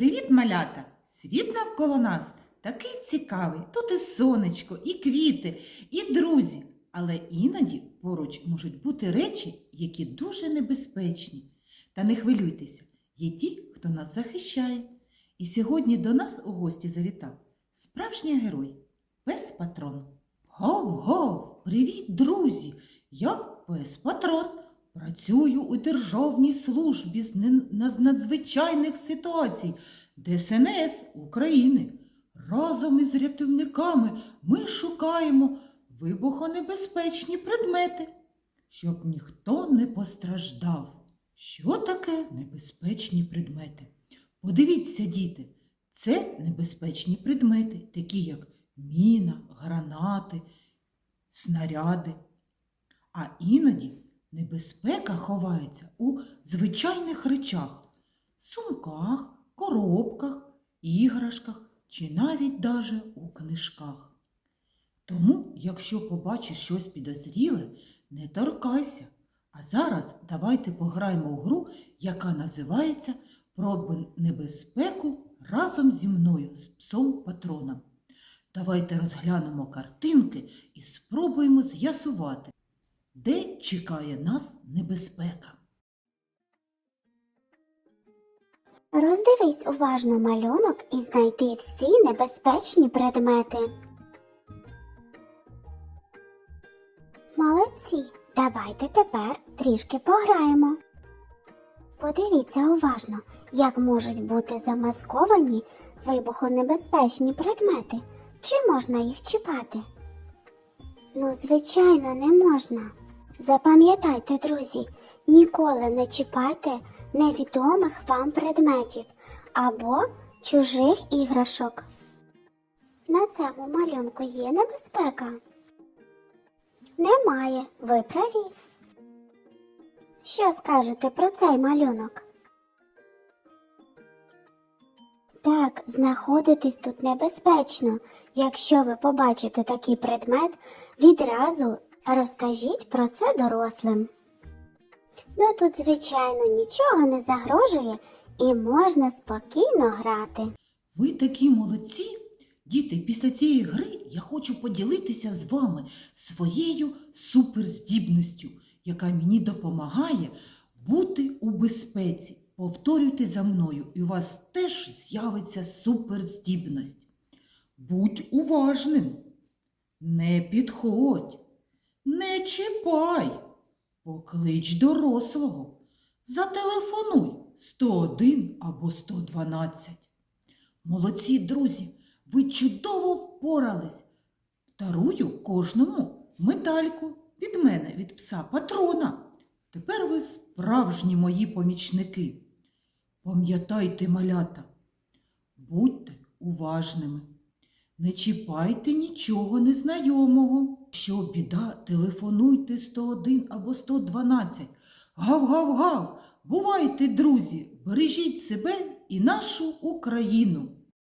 Привіт, малята! Світ навколо нас такий цікавий. Тут і сонечко, і квіти, і друзі. Але іноді поруч можуть бути речі, які дуже небезпечні. Та не хвилюйтеся, є ті, хто нас захищає. І сьогодні до нас у гості завітав справжній герой, пес патрон. Гов-гов! Привіт, друзі! Я пес патрон. Працюю у державній службі з надзвичайних ситуацій ДСНС України. Разом із рятівниками ми шукаємо вибухонебезпечні предмети, щоб ніхто не постраждав. Що таке небезпечні предмети? Подивіться, діти, це небезпечні предмети, такі як міна, гранати, снаряди. А іноді небезпека ховається у звичайних речах, сумках, коробках, іграшках чи навіть даже у книжках. Тому, якщо побачиш щось підозріле, не торкайся. А зараз давайте пограємо в гру, яка називається Про небезпеку разом зі мною з псом патроном. Давайте розглянемо картинки і спробуємо з'ясувати, де чекає нас небезпека. Роздивись уважно малюнок і знайди всі небезпечні предмети. Молодці! Давайте тепер трішки пограємо. Подивіться уважно, як можуть бути замасковані вибухонебезпечні предмети. Чи можна їх чіпати? Ну, звичайно, не можна. Запам'ятайте, друзі, ніколи не чіпайте невідомих вам предметів або чужих іграшок. На цьому малюнку є небезпека? Немає, ви праві. Що скажете про цей малюнок? Так, знаходитись тут небезпечно. Якщо ви побачите такий предмет, відразу розкажіть про це дорослим. Ну тут, звичайно, нічого не загрожує і можна спокійно грати. Ви такі молодці. Діти, після цієї гри я хочу поділитися з вами своєю суперздібністю, яка мені допомагає бути у безпеці. Повторюйте за мною, і у вас теж з'явиться суперздібність. Будь уважним, не підходь, не чіпай, поклич дорослого, зателефонуй 101 або 112. Молодці, друзі, ви чудово впорались. Дарую кожному медальку від мене, від пса патрона. Тепер ви справжні мої помічники. Пам'ятайте, малята, будьте уважними. Не чіпайте нічого незнайомого. Що біда, телефонуйте 101 або 112. Гав-гав-гав! Бувайте, друзі, бережіть себе і нашу Україну.